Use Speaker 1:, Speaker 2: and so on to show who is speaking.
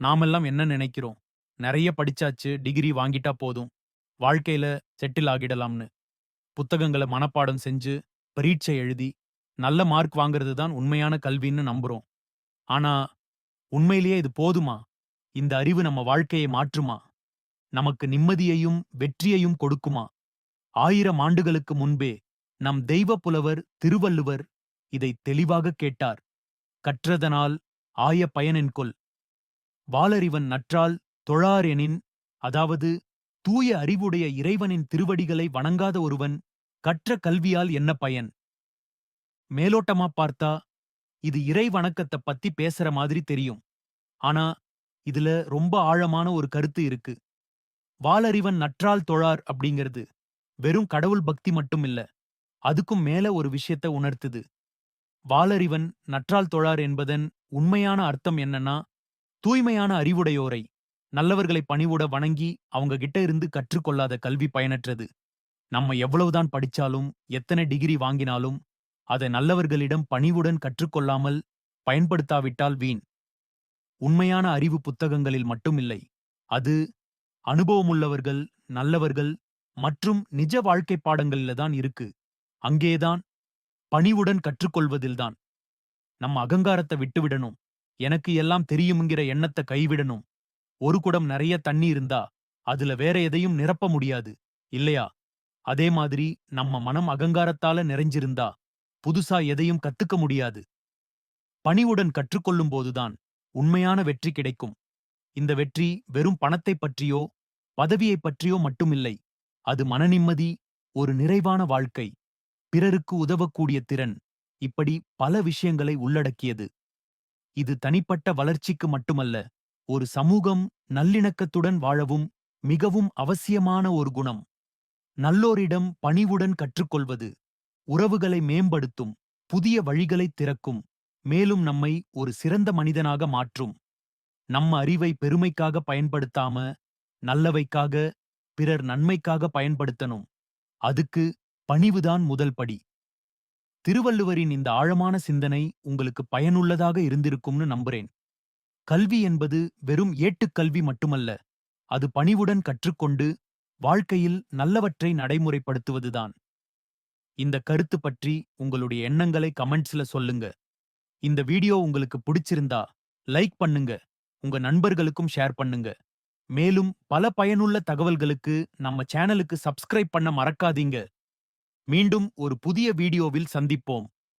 Speaker 1: நாமெல்லாம் என்ன நினைக்கிறோம்? நிறைய படிச்சாச்சு டிகிரி வாங்கிட்டா போதும். வாழ்க்கையில செட்டில் ஆகிடலாம்னு. புத்தகங்களை மனப்பாடம் செஞ்சு பரீட்சை எழுதி நல்ல மார்க் வாங்குறது தான் உண்மையான கல்வின்னு நம்புறோம். ஆனா உண்மையிலேயே இது போதுமா? இந்த அறிவு நம்ம வாழ்க்கையை மாற்றுமா? நமக்கு நிம்மதியையும் வெற்றியையும் கொடுக்குமா? ஆயிரம் ஆண்டுகளுக்கு முன்பே நம் தெய்வ புலவர் திருவள்ளுவர் இதை தெளிவாக கேட்டார். கற்றதனால் ஆய பயனென்கொல் வாளறிவன் நற்றால் தொழாரெனின் அதாவது தூய அறிவுடைய இறைவனின் திருவடிகளை வணங்காத ஒருவன் கற்ற கல்வியால் என்ன பயன்? மேலோட்டமா பார்த்தா இது இறை வணக்கத்தை பத்தி பேசுற மாதிரி தெரியும். ஆனா இதுல ரொம்ப ஆழமான ஒரு கருத்து இருக்கு. வாளறிவன் நற்றால் தொழார் அப்படிங்கிறது வெறும் கடவுள் பக்தி மட்டும் இல்ல அதுக்கும் மேல ஒரு விஷயத்த உணர்த்துது. வாளறிவன் நற்றால் தொழார் என்பதன் உண்மையான அர்த்தம் என்னன்னா தூய்மையான அறிவுடையோரை நல்லவர்களை பணிவுட வணங்கி அவங்க கிட்ட இருந்து கற்றுக்கொள்ளாத கல்வி பயனற்றது. நம்ம எவ்வளவுதான் படிச்சாலும் எத்தனை டிகிரி வாங்கினாலும் அதை நல்லவர்களிடம் பணிவுடன் கற்றுக்கொள்ளாமல் பயன்படுத்தாவிட்டால் வீண். உண்மையான அறிவு புத்தகங்களில் மட்டுமில்லை அது அனுபவமுள்ளவர்கள் நல்லவர்கள் மற்றும் நிஜ வாழ்க்கை பாடங்களில தான் இருக்கு. அங்கேதான் பணிவுடன் கற்றுக்கொள்வதில்தான். நம்ம அகங்காரத்தை விட்டுவிடணும். எனக்கு எல்லாம் தெரியும்ங்கிற எண்ணத்தை கைவிடணும். ஒரு குடம் நிறைய தண்ணி இருந்தா அதுல வேற எதையும் நிரப்ப முடியாது. இல்லையா? அதே மாதிரி நம்ம மனம் அகங்காரத்தால நிறைஞ்சிருந்தா புதுசா எதையும் கத்துக்க முடியாது. பணிவுடன் கற்றுக்கொள்ளும் போதுதான் உண்மையான வெற்றி கிடைக்கும். இந்த வெற்றி வெறும் பணத்தைப் பற்றியோ பதவியைப் பற்றியோ மட்டுமில்லை. அது மனநிம்மதி ஒரு நிறைவான வாழ்க்கை. பிறருக்கு உதவக்கூடிய திறன். இப்படி பல விஷயங்களை உள்ளடக்கியது. இது தனிப்பட்ட வளர்ச்சிக்கு மட்டுமல்ல ஒரு சமூகம் நல்லிணக்கத்துடன் வாழவும் மிகவும் அவசியமான ஒரு குணம். நல்லோரிடம் பணிவுடன் கற்றுக்கொள்வது உறவுகளை மேம்படுத்தும் புதிய வழிகளை திறக்கும் மேலும் நம்மை ஒரு சிறந்த மனிதனாக மாற்றும். நம்ம அறிவை பெருமைக்காக பயன்படுத்தாம நல்லவைக்காக பிறர் நன்மைக்காக பயன்படுத்தணும். அதுக்கு பணிவுதான் முதல் படி. திருவள்ளுவரின் இந்த ஆழமான சிந்தனை உங்களுக்கு பயனுள்ளதாக இருந்திருக்கும்னு நம்புறேன். கல்வி என்பது வெறும் ஏட்டுக்கல்வி மட்டுமல்ல அது பணிவுடன் கற்றுக்கொண்டு வாழ்க்கையில் நல்லவற்றை நடைமுறைப்படுத்துவதுதான். இந்த கருத்து பற்றி உங்களுடைய எண்ணங்களை கமெண்ட்ஸ்ல சொல்லுங்க. இந்த வீடியோ உங்களுக்கு பிடிச்சிருந்தா லைக் பண்ணுங்க உங்க நண்பர்களுக்கும் ஷேர் பண்ணுங்க. மேலும் பல பயனுள்ள தகவல்களுக்கு நம்ம சேனலுக்கு சப்ஸ்கிரைப் பண்ண மறக்காதீங்க. மீண்டும் ஒரு புதிய வீடியோவில் சந்திப்போம்.